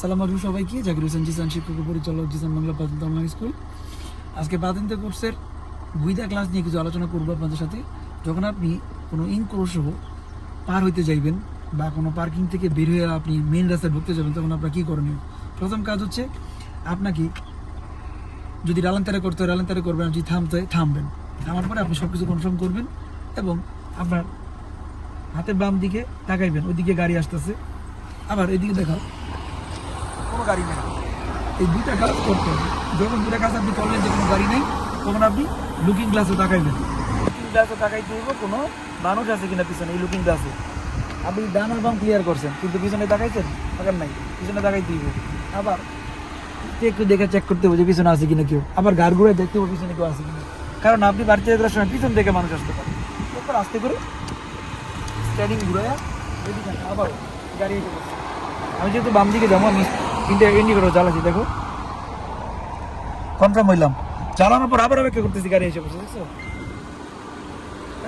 আসসালামু আলাইকুম সবাইকে। জাকির হোসেন জিসান শিক্ষক পরিচালক জিসান বাংলা প্রাথমিক স্কুল। আজকে প্রাথমিক কোর্সের গুইদা ক্লাস নিয়ে কিছু আলোচনা করব আপনাদের সাথে। যখন আপনি কোনো ইন ইনক্রোশ পার হইতে যাইবেন বা কোনো পার্কিং থেকে বের হয়ে আপনি মেন রাস্তায় ঢুকতে যাবেন, তখন আপনার কী করণীয়? প্রথম কাজ হচ্ছে আপনাকে যদি রালান্তারে করতে হয় রালান্তারে করবেন যদি থামতে হয়, থামবেন। থামার পরে আপনি সব কিছু কনফার্ম করবেন এবং আপনার হাতের বাম দিকে তাকাইবেন, ওইদিকে গাড়ি আসতেছে। আবার এদিকে দেখাও। কোনো গাড়ি নেই। এই দুটা কাজ করতে হবে। যখন দুটা কাজ আপনি করলেন যে কোনো গাড়ি নেই, তখন আপনি লুকিং গ্লাসে তাকাইবেন। লুকিং গ্লাসে তাকাইতে হইব, কোনো মানুষ আছে কিনা পিছনে এই লুকিং গ্লাসে আপনি ডান আর বাম ক্লিয়ার করছেন, কিন্তু পিছনে তাকাইছেন, তাকান নাই, পিছনে তাকাইতে হইব। আবার একটু দেখে চেক করতে হবে যে পিছনে আছে কিনা কেউ। আবার গাড় ঘুরে দেখতে হবে পিছনে কেউ আছে কিনা। কারণ আপনি বাড়িতে যাওয়ার সময় পিছন থেকে মানুষ আসতে পারে। তারপর আস্তে করে স্ট্যান্ডিং ঘুরে আবার গাড়ি আমি যেহেতু বাম দিকে যাব, আমি তিনটে ইন্ডিকেটর জ্বালাচ্ছি দেখো। কনফার্ম হইলাম। চালানোর পর আবার অপেক্ষা করতেছি, গাড়ি এসে পড়ছে দেখছ?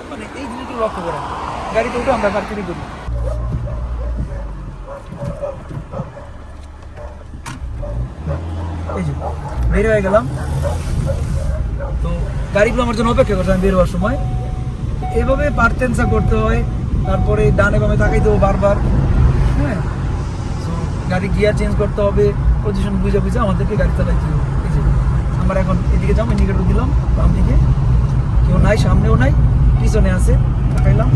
মানে এই জিনিসগুলো লক্ষ্য করা। গাড়িতে উঠে আমরা পার্কিং করি এই যে, বের হয়ে গেলাম। তো গাড়িগুলো আমার জন্য অপেক্ষা করছে, আমি বের হওয়ার সময়। এভাবে পার্টেন্সা করতে হয়, তারপরে ডানে বামে তাকাইতে হবে বারবার। হ্যাঁ গাড়ি গিয়ার চেঞ্জ করতে হবে পজিশন বুঝে বুঝে আমাদেরকে গাড়ি চালাইতে হবে আমরা এখন এদিকে যাব ইন্ডিকেটর দিলাম বাম দিকে। কেউ নাই সামনেও নাই পিছনে আছে তাকাইলাম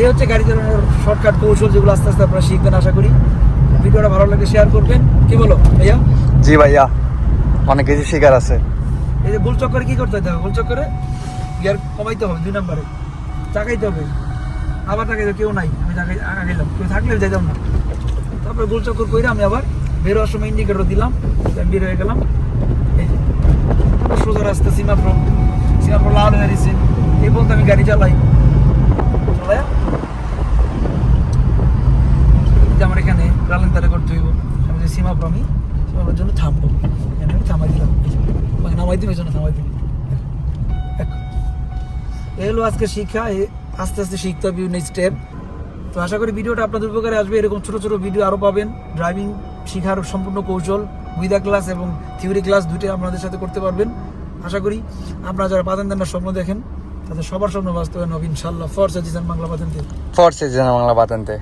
এই হচ্ছে গাড়ি চালানোর শর্টকাট কৌশল যেগুলো আস্তে আস্তে আপনারা শিখবেন আশা করি। ভিডিওটা ভালো লাগলে শেয়ার করবেন। কি বলো ভাইয়া? জি ভাইয়া। অনেক কিছু শিকার আছে। এই যে গোল চক্করে কি করতে হবে গোল চক্করে গিয়ার কমাইতে হবে দুই নম্বরে। তাকাইতে হবে। আবার তাকাইতে কেউ নাই, আমি তাকাই আগাইলাম কেউ থাকলে যাইতাম না। তারপরে গোল চক্কর করে আমি আবার বের হওয়ার সময় ইন্ডিকেটর দিলাম আমি বের হয়ে গেলাম। তারপর সোজা রাস্তা সীমাফ্রম সীমাফ্রম লাল হয়ে গেছে। এই পর্যন্ত আমি গাড়ি চালাই। আমার এখানে রালেন্তারে করতে হইব। আমি যে সীমাফ্রমই সীমাফ্রমের জন্য থামবো। এখানে আমি থামাই দিলাম। নামাই দিবে জন্য থামাই দিবে। এই আজকে শিক্ষা আস্তে আস্তে শিখতে হবে বিভিন্ন স্টেপ তো আশা করি ভিডিওটা আপনাদের উপকারে আসবে। এরকম ছোটো ছোটো ভিডিও আরও পাবেন। ড্রাইভিং শেখার সম্পূর্ণ কৌশল উইদা ক্লাস এবং থিওরি ক্লাস দুইটাই আপনাদের সাথে করতে পারবেন। আশা করি আপনারা যারা পাতেন দেন স্বপ্ন দেখেন। তাদের সবার স্বপ্ন বাস্তবায়ন হবে ইনশাল্লাহ ফর সেজিজান বাংলা পাতেন সেজিজান বাংলা বাতানতে